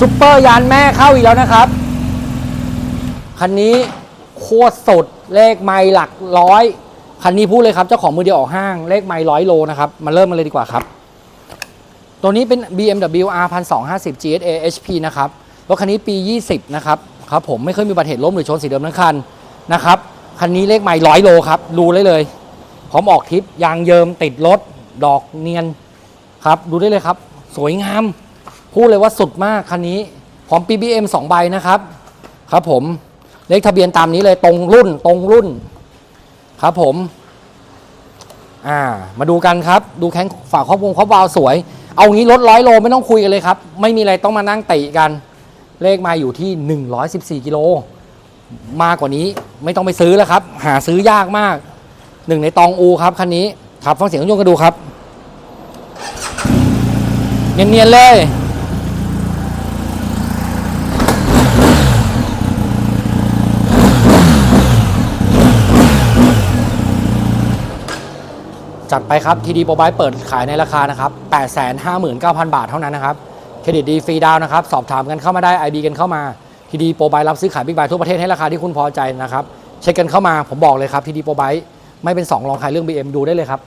ซุปเปอร์ยานแม่เข้าอีกแล้วนะครับ คันนี้โคตรสดเลขไมล์หลักร้อย คันนี้พูดเลยครับ เจ้าของมือเดียวออกห้าง เลขไมล์ร้อยโลนะครับ มาเริ่มมาเลยดีกว่าครับ ตัวนี้เป็น BMW R 1250 GSA HP นะครับ รถคันนี้ปี 20 นะครับ ครับผมไม่เคยมีบัติเหตุล้มหรือชนสีเดิมทั้งคันนะครับ คันนี้เลขไมล์ร้อยโลครับ ดูได้เลย พร้อมออกทริปยางเยิมติดรถดอกเนียนครับ ดูได้เลยครับ สวยงาม พูดเลยว่าสุดมากคันนี้พร้อม PBM 2 ใบนะครับ ครับผมเลขทะเบียนตามนี้เลยตรงรุ่นตรงรุ่น ครับผม อ่า มาดูกันครับ ดูแข้งฝาครอบวงครอบวาวสวย เอางี้รถร้อยโลไม่ต้องคุยกันเลยครับ ไม่มีอะไรต้องมานั่งติกัน เลขมาอยู่ที่ 114กิโลมากกว่านี้ไม่ต้องไปซื้อแล้วครับ หาซื้อยากมากหนึ่งในตองอูครับคันนี้ครับฟังเสียงเครื่องกันดูครับ เนียนๆเลย จัดไปครับทีดีโปรไบเปิดขายในราคานะครับ 859,000 บาทเท่านั้นนะครับ เครดิตดีฟรีดาวนะครับ สอบถามกันเข้ามาได้ IB กันเข้ามาทีดีโปรไบรับซื้อขายบิ๊กไบทั่วประเทศให้ราคาที่คุณพอใจนะครับ เช็คกันเข้ามาผมบอกเลยครับทีดีโปรไบไม่เป็น 2 รองใครเรื่อง BM ดูได้เลยครับ